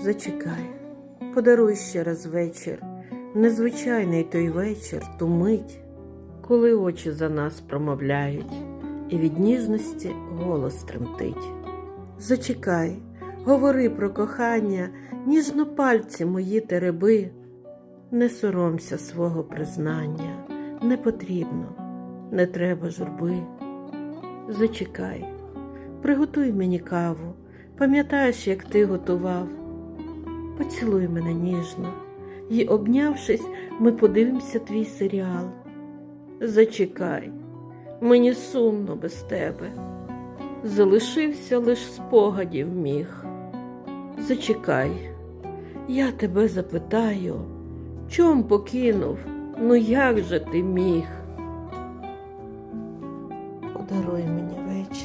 Зачекай, подаруй ще раз вечір, незвичайний той вечір, ту мить, коли очі за нас промовляють, і від ніжності голос тремтить. Зачекай, говори про кохання, ніжно пальці мої тереби. Не соромся свого признання, не потрібно, не треба журби. Зачекай, приготуй мені каву, пам'ятаєш, як ти готував. Поцілуй мене ніжно, і, обнявшись, ми подивимося твій серіал. Зачекай, мені сумно без тебе. Залишився лиш спогадів міг. Зачекай, я тебе запитаю, чом покинув, ну як же ти міг? Подаруй мені вечір.